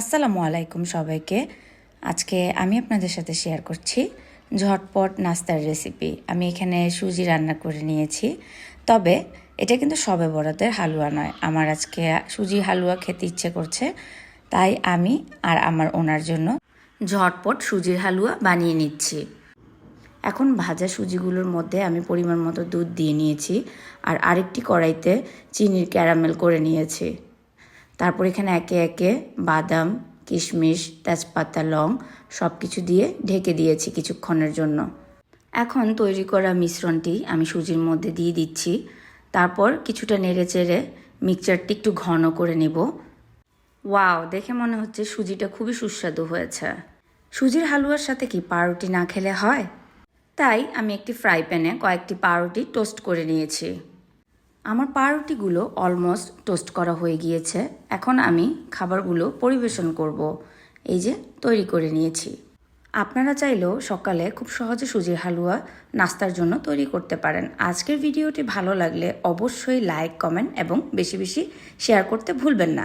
আসসালামু আলাইকুম সবাইকে। আজকে আমি আপনাদের সাথে শেয়ার করছি ঝটপট নাস্তার রেসিপি আমি এখানে সুজি রান্না করে নিয়েছি। তবে এটা কিন্তু সবে বড়দের হালুয়া নয়। আমার আজকে সুজি হালুয়া খেতে ইচ্ছে করছে। তাই আমি আর আমার ওনার জন্য ঝটপট সুজির হালুয়া বানিয়ে নিচ্ছি। এখন ভাজা সুজিগুলোর মধ্যে আমি পরিমাণ মতো দুধ দিয়ে নিয়েছি। আর আরেকটি কড়াইতে চিনির ক্যারামেল করে নিয়েছি। তারপর এখানে একে একে বাদাম, কিশমিশ, তেজপাতা, লং সব কিছু দিয়ে ঢেকে দিয়েছি কিছুক্ষণের জন্য। এখন তৈরি করা মিশ্রণটি আমি সুজির মধ্যে দিয়ে দিচ্ছি। তারপর কিছুটা নেড়ে চেড়ে মিক্সচারটি একটু ঘন করে নেব। ওয়াও, দেখে মনে হচ্ছে সুজিটা খুবই সুস্বাদু হয়েছে। সুজির হালুয়ার সাথে কি পাউরুটি না খেলে হয়? তাই আমি একটি ফ্রাই প্যানে কয়েকটি পাউরুটি টোস্ট করে নিয়েছি। আমার পাউরুটিগুলো অলমোস্ট টোস্ট করা হয়ে গিয়েছে। এখন আমি খাবারগুলো পরিবেশন করব। এই যে, তৈরি করে নিয়েছি। আপনারা চাইলেও সকালে খুব সহজে সুজির হালুয়া নাস্তার জন্য তৈরি করতে পারেন। আজকের ভিডিওটি ভালো লাগলে অবশ্যই লাইক কমেন্ট এবং বেশি বেশি শেয়ার করতে ভুলবেন না।